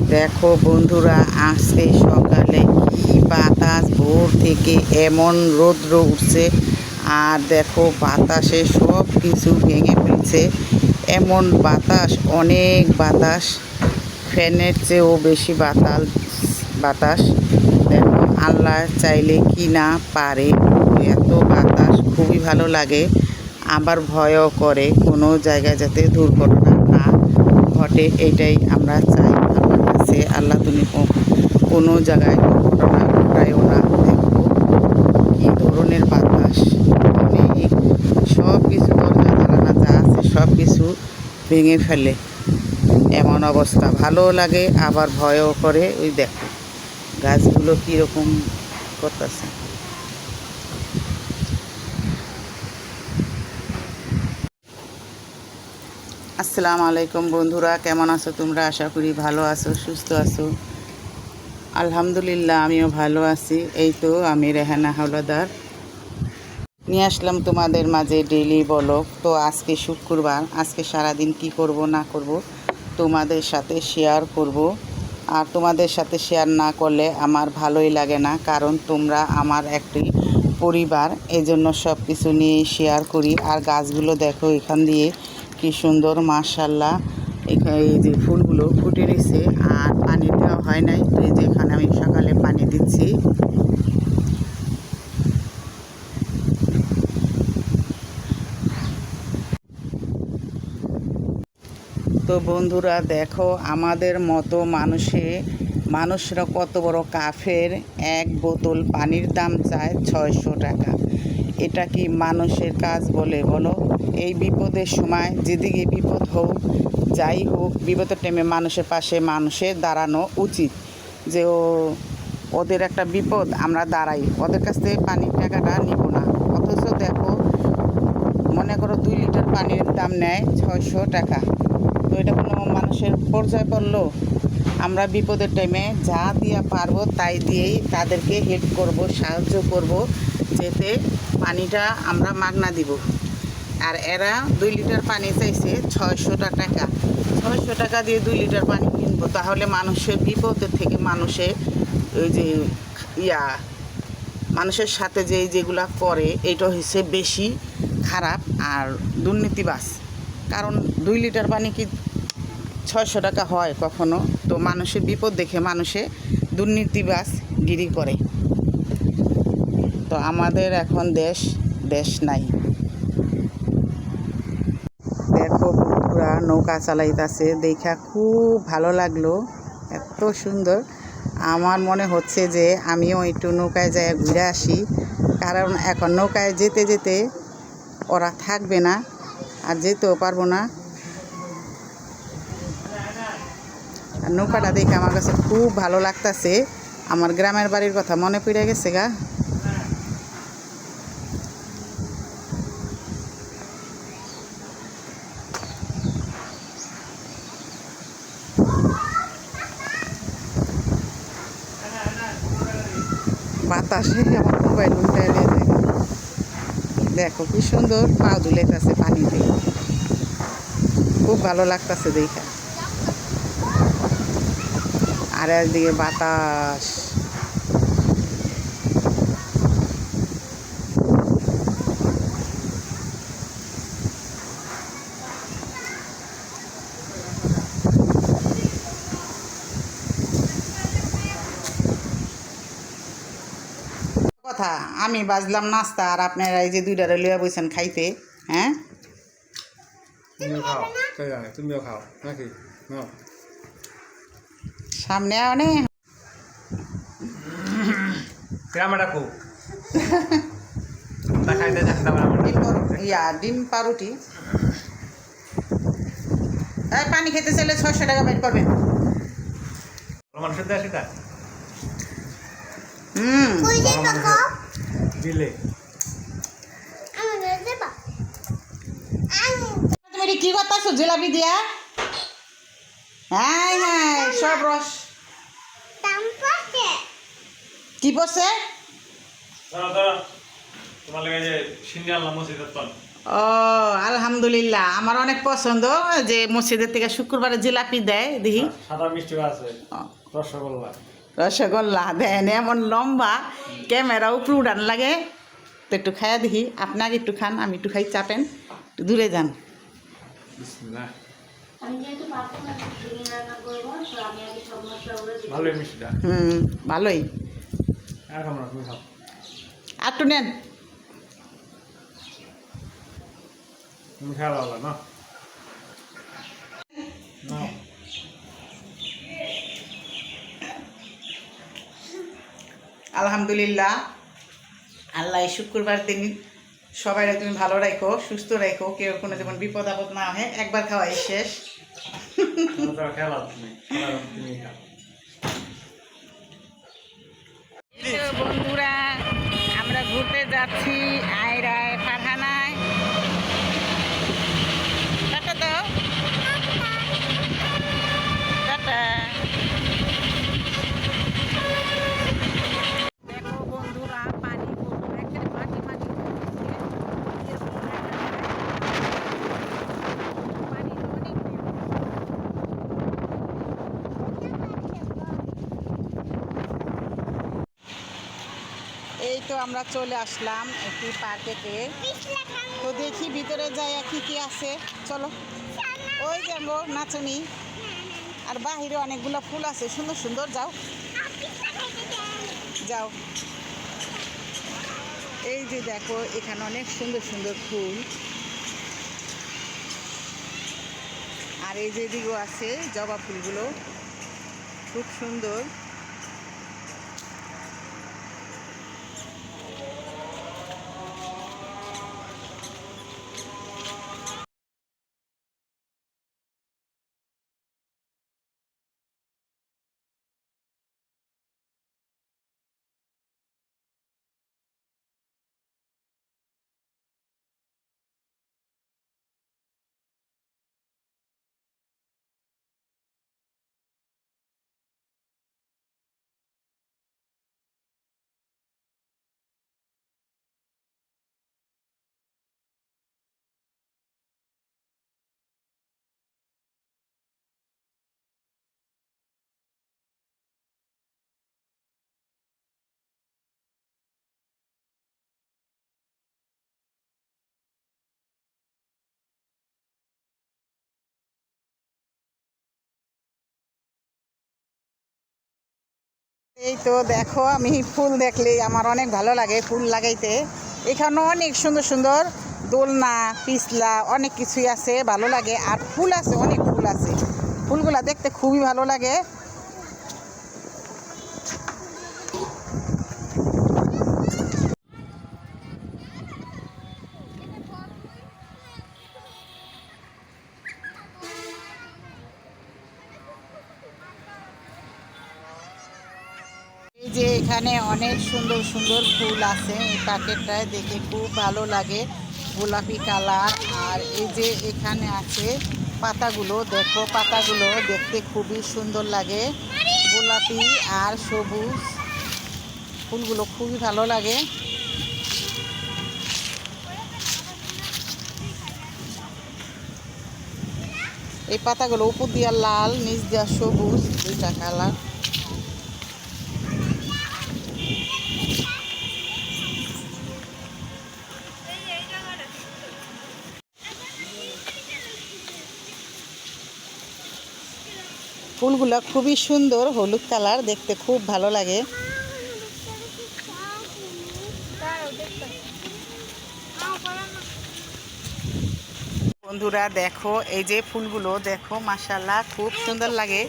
দেখো বন্ধুরা, আজকে সকালে কি বাতাস ভোর থেকে এমন রৌদ্র উঠছে, আর দেখো বাতাসে সব কিছু ভেঙে ফেলছে। এমন বাতাস, অনেক বাতাস, ফ্যানের চেয়েও বেশি বাতাল, বাতাস। দেখো আল্লাহ চাইলে কি না পারে, এত বাতাস খুবই ভালো লাগে, আবার ভয়ও করে। কোনো জায়গায় যাতে দুর্ঘটনা না ঘটে, এটাই আমরা চাই আল্লাহর কাছে আল্লাহ তুমি কো- কোনো জায়গায় দুর্ঘটনা ঘটায়ও না দেখো কী ধরনের বাতাস সব কিছু দরজা যা আছে সব কিছু ভেঙে ফেলে। এমন অবস্থা। ভালোও লাগে, আবার ভয়ও করে। ওই দেখো, গাছগুলো কীরকম করতেছে। আসসালামু আলাইকুম বন্ধুরা, কেমন আছো তোমরা? আশা করি ভালো আছো, সুস্থ আছো। আলহামদুলিল্লাহ, আমিও ভালো আছি। এই তো আমি রেহানা হাওলাদার। নিয়ে আসলাম তোমাদের মাঝে ডেইলি বলক তো আজকে শুক্রবার, আজকে সারাদিন কি করব, না করব, তোমাদের সাথে শেয়ার করব। আর তোমাদের সাথে শেয়ার না করলে আমার ভালোই লাগে না, কারণ তোমরা আমার একটি পরিবার, এজন্য সব কিছু নিয়ে শেয়ার করি। আর গাছগুলো দেখো এখান দিয়ে, কি সুন্দর মাশাল্লাহ এখানে এই যে ফুলগুলো ফুটে রয়েছে আর পানি দেওয়া হয় নাই, তো এই যে এখানে আমি সকালে পানি দিচ্ছি। তো বন্ধুরা, দেখো আমাদের মতো মানুষে, মানুষরা কত বড় কাফের, এক বোতল পানির দাম চায় ছয়শো টাকা। এটা কি মানুষের কাজ বলে বলো? এই বিপদের সময়, যেদিকে বিপদ হোক যাই হোক বিপদের টাইমে মানুষের পাশে মানুষের দাঁড়ানো উচিত। যে ও, ওদের একটা বিপদ, আমরা দাঁড়াই। ওদের কাছ থেকে পানির টাকাটা নিব না। অথচ দেখো, মনে করো দুই লিটার পানির দাম নেয় ছয়শো টাকা। তো এটা কোনো মানুষের পর্যায় পড়ল আমরা বিপদের টাইমে যা দিয়া পারব, তাই দিয়েই তাদেরকে হেল্প করব, সাহায্য করব, যেতে পানিটা আমরা মাগনা দিব। আর এরা দুই লিটার পানি চাইছে ছয়শো টাকা। ছয়শো টাকা দিয়ে দুই লিটার পানি কিনবো। তাহলে মানুষের বিপদের থেকে মানুষের ওই যে ইয়া, মানুষের সাথে যে যেগুলা করে এটা হচ্ছে বেশি খারাপ আর দুর্নীতিবাস কারণ দুই লিটার পানি কি ছয়শো টাকা হয় কখনো? তো মানুষের বিপদ দেখে মানুষে দুর্নীতিবাস গিরি করে। তো আমাদের এখন দেশ দেশ নাই দেখো বন্ধুরা নৌকা চালাইতেছে, দেখা খুব ভালো লাগল, এত সুন্দর। আমার মনে হচ্ছে যে আমিও একটু নৌকায় যাই ঘুরে আসি, কারণ এখন নৌকায় যেতে যেতে ওরা থাকবে না, আর যেতেও পারব না। আর নৌকাটা দেখে আমার কাছে খুব ভালো লাগতাছে, আমার গ্রামের বাড়ির কথা মনে পড়ে গেছে গা। বাতাসে আমার মোবাইল উল্টে দেখো কি সুন্দর পা দুলের কাছে পানি পানিতে। খুব ভালো লাগতেছে দেখা। আর একদিকে বাতাস। কথা আমি বাজলাম নাস্তা আর আপনারা এই যে দুইটা লইয়া বইছেন খাইতে হ্যাঁ? তুমিও খাও তুমিও খাও নাকি? সামনে অনেক ক্যামেরা কো দেখাই দে দেখাই দাও আমার ডিম পারু- ইয়া ডিম পাউরুটি এই পানি খেতে চাইলে ছয়শো টাকা বের করবেন। মানুষের দেয় সেটা হুম। দিলে। তুমি কি করতেছো? জিলাপি দিয়া? হ্যাঁ হ্যাঁ সব রস। কি পড়ছে? ও আলহামদুলিল্লাহ। আমার অনেক পছন্দ যে মসজিদের থেকে শুক্রবারে জিলাপি দেয় দেখি। সাদা মিষ্টি আছে। রসগোল্লা। রসগোল্লা দেন এমন লম্বা ক্যামেরা উপরে উড়ান লাগে। তো একটু খাইয়া দেখি আপনি আগে একটু খান আমি একটু খাই চাপেন একটু দূরে যান। বিসমিল্লাহ। আমি যেহেতু পারব না? চিকেন রান্না করব তো আমি আগে সব মশলাগুলো দিয়ে ভালোই মিষ্টিটা হুম ভালোই এখন না তুমি খাও আর একটু নেন তুমি খেয়াল হলো না না আলহামদুলিল্লাহ। আল্লাহ এই শুক্রবার দিন সবাই তুমি ভালো রাখো সুস্থ রাখো কেউ কোনো যেমন বিপদ আপদ না হয় একবার খাওয়াই শেষ। বন্ধুরা আমরা ঘুরতে যাচ্ছি আয়রায় ফারহানায় টাটা দাও টাটা দেখো বন্ধুরা পানি পুরো একেবারে মাটি মাটি করতেছে। এরকম দেখা যায়। পানির অনেক ঢেউ। এই তো আমরা চলে আসলাম একটি পার্কেতে তো দেখি ভিতরে যাই কি কি আছে। চলো। ওই যাব নাচনি। আর বাহিরে অনেকগুলো ফুল আছে। সুন্দর সুন্দর, যাও। যাও। এই যে দেখো, এখানে অনেক সুন্দর সুন্দর ফুল। আর এই যে দিকেও আছে জবা ফুলগুলো। খুব সুন্দর। এই তো দেখো, আমি ফুল দেখলে আমার অনেক ভালো লাগে ফুল লাগাইতে। এখানে অনেক সুন্দর সুন্দর দোলনা পিসলা অনেক কিছুই আছে, ভালো লাগে। আর ফুল আছে, অনেক ফুল আছে। ফুলগুলা দেখতে খুবই ভালো লাগে এই যে এখানে অনেক সুন্দর সুন্দর ফুল আছে। এই প্যাকেটটায় দেখে খুব ভালো লাগে গোলাপি কালার। আর এই যে এখানে আছে পাতাগুলো, দেখো পাতাগুলো দেখতে খুবই সুন্দর লাগে। গোলাপি আর সবুজ ফুলগুলো খুবই ভালো লাগে। এই পাতাগুলো উপর দিয়া লাল, নিচ দিয়া সবুজ, দুইটা কালার। ফুলগুলো খুবই সুন্দর হলুদ কালার, দেখতে খুব ভালো লাগে। বন্ধুরা, দেখো, এই যে ফুলগুলো, দেখো মাসাল্লাহ খুব সুন্দর লাগে।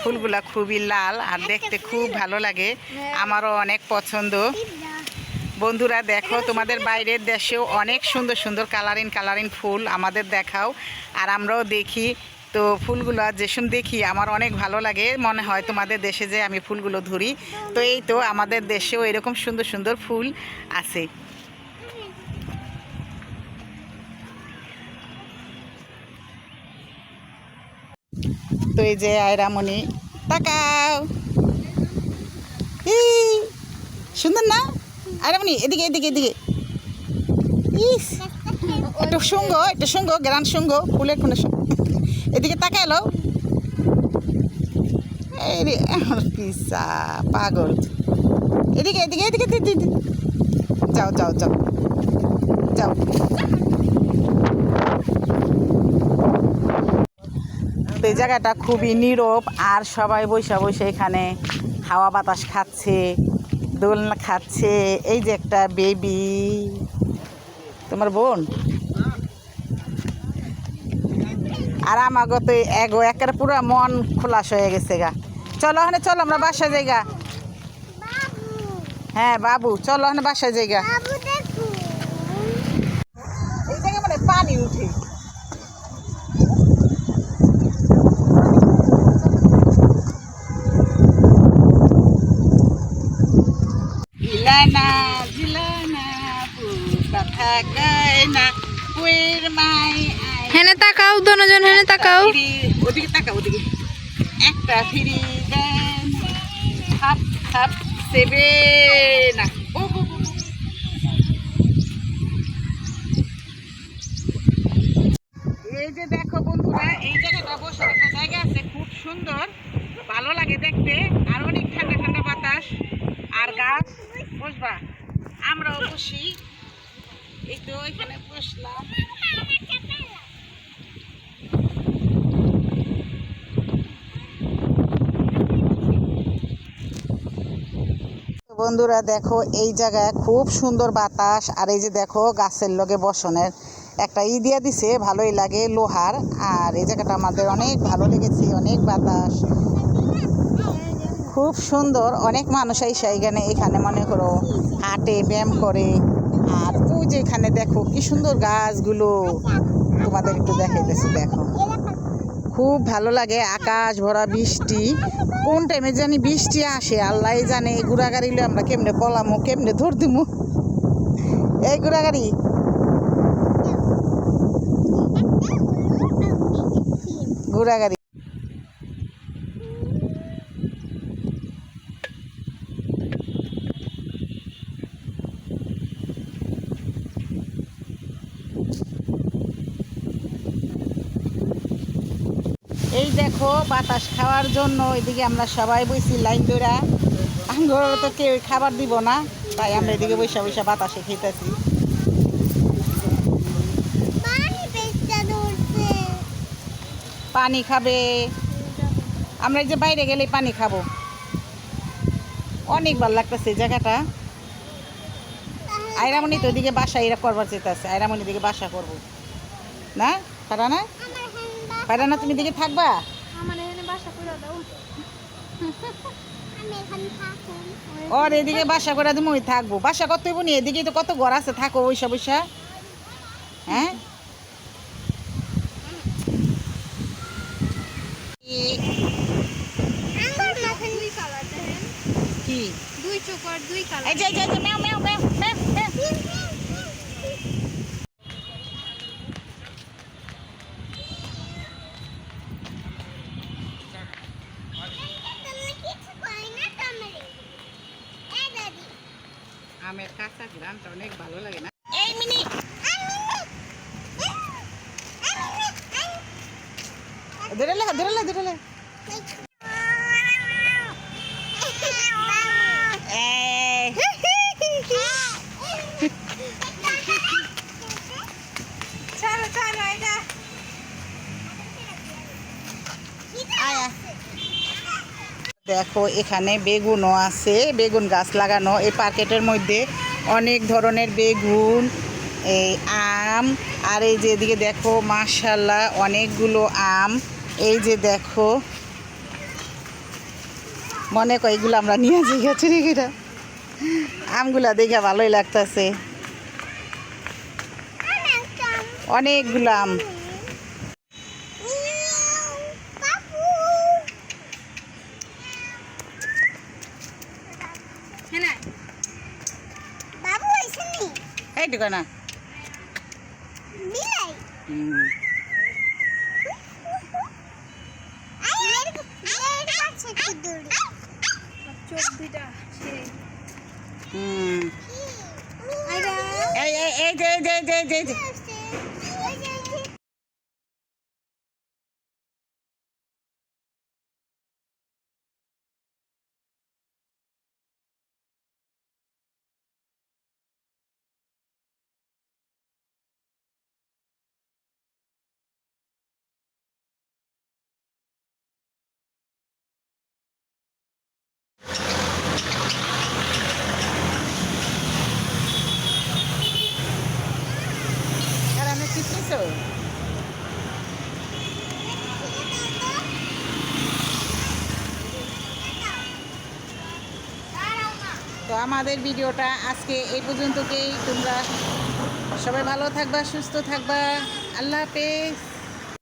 ফুলগুলা খুবই লাল আর দেখতে খুব ভালো লাগে। আমারও অনেক পছন্দ। বন্ধুরা, দেখো, তোমাদের বাইরের দেশেও অনেক সুন্দর সুন্দর কালারিং কালারিং ফুল আমাদের দেখাও। আর আমরাও দেখি তো ফুলগুলো যেসব দেখি আমার অনেক ভালো লাগে, মনে হয় তোমাদের দেশে যে আমি ফুলগুলো ধরি। তো এই তো আমাদের দেশেও এরকম সুন্দর সুন্দর ফুল আছে। তো এই যে আয়রামণি, তাকাও। সুন্দর না? আয়রামণি, এদিকে এদিকে এদিকে। ইস, একটু শুঙ্গ একটু শুঙ্গ, গ্রান শুঙ্গ, ফুলের শুঙ্গ। এদিকে তাকায় এলো এই পাগল। এদিকে এদিকে এদিকে। যাও যাও যাও। যাও। তো এই জায়গাটা খুবই নীরব, আর সবাই বৈশা বসে এখানে হাওয়া বাতাস খাচ্ছে, দোলনা খাচ্ছে। এই যে একটা বেবি তোমার বোন? আর আমাকে তো এগো একেবারে পুরো মন খোলাস হয়ে গেছে গা। চলো ওখানে চলো আমরা বাসায় যাই গা। হ্যাঁ বাবু চলো ওখানে বাসায় যাই গা। এই জায়গায় মানে পানি উঠে। Ilana, Dilana, puta কুয়ের মাই আই হেনে তাকাও দোনোজন হেনে তাকাও। ওদিকে তাকা ওদিকে। একটা ফিরি দেন। হাপ হাপ সেবে না ও, ও, ও, ও। এই যে দেখো বন্ধুরা এই জায়গাটা বসার একটা জায়গা আছে খুব সুন্দর। ভালো লাগে দেখতে। আর অনেক ঠান্ডা ঠান্ডা বাতাস আর গাছ। বসবা আমরাও বসি। এই তো এখানে বসলাম। বন্ধুরা দেখো, এই জায়গায় খুব সুন্দর বাতাস। আর এই যে দেখো, গাছের লগে বসনের একটা ই দিছে, ভালোই লাগে লোহার। আর এই জায়গাটা আমাদের অনেক ভালো লেগেছে, অনেক বাতাস। খুব সুন্দর, অনেক মানুষ এসে এখানে এখানে মনে করো হাঁটে, ব্যায়াম করে। আর ওই যে এখানে দেখো, কি সুন্দর গাছগুলো। তোমাদের একটু দেখাইতেছি, দেখো। খুব ভালো লাগে, আকাশ ভরা বৃষ্টি। কোন টাইমে জানি বৃষ্টি আসে আল্লাহ জানে এই গুড়া গাড়ি আমরা কেমনে পলামো, কেমনে ধর দিমু। এই গুড়া গাড়ি গুড়া গাড়ি এই দেখো বাতাস খাওয়ার জন্য এদিকে আমরা সবাই বইছি লাইন ধরা আঙ্গুর তো কেউ খাবার দিব না তাই আমরা এদিকে বৈশা বৈশা বাতাসে খেতেছি। পানি খাবে। আমরা এই যে বাইরে গেলে পানি খাব। অনেক ভালো লাগতেছে এই জায়গাটা। আইরামণি তো ওইদিকে বাসা এরা করবার চেতেছে আইরামণি দিকে বাসা করব। না? পারা না? পারা না তুমি দিকে থাকবা আমার এখানে বাসা করে দাও ওর এদিকে বাসা করে তুমি ওই থাকব। বাসা কত হইব নি? এদিকে তো কত ঘর আছে থাকো ওইসা বৈশা হ্যাঁ? কি? দুই চোখ দুই কালার এই যে এই যে, এই যে ম্যাও ম্যাও ম্যাও ম্যাও ম্যাও আমের কাঁচা গ্রামটা অনেক ভালো লাগে না এই মিনি ধরে লে ধরে লে ধরে লে এই ছাড়ো ছাড়ো এটা আয়া দেখো, এখানে বেগুনও আছে, বেগুন গাছ লাগানো। এই পার্কেটের মধ্যে অনেক ধরনের বেগুন, এই আম, আর এই যে এদিকে দেখো মাশাল্লাহ অনেকগুলো আম। এই যে দেখো, মনে কয় এগুলো আমরা নিয়ে যাই গেছি রেখেটা আমগুলা দেখে ভালোই লাগতেছে। অনেকগুলো আম। এইটুকু না? হুম। এই এই এই যে এই যে এই যে এই যে, এই যে দেখছ তো আমাদের ভিডিওটা আজকে এই পর্যন্তকেই। তোমরা সবাই ভালো থাকবা সুস্থ থাকবা। আল্লাহ হাফেজ।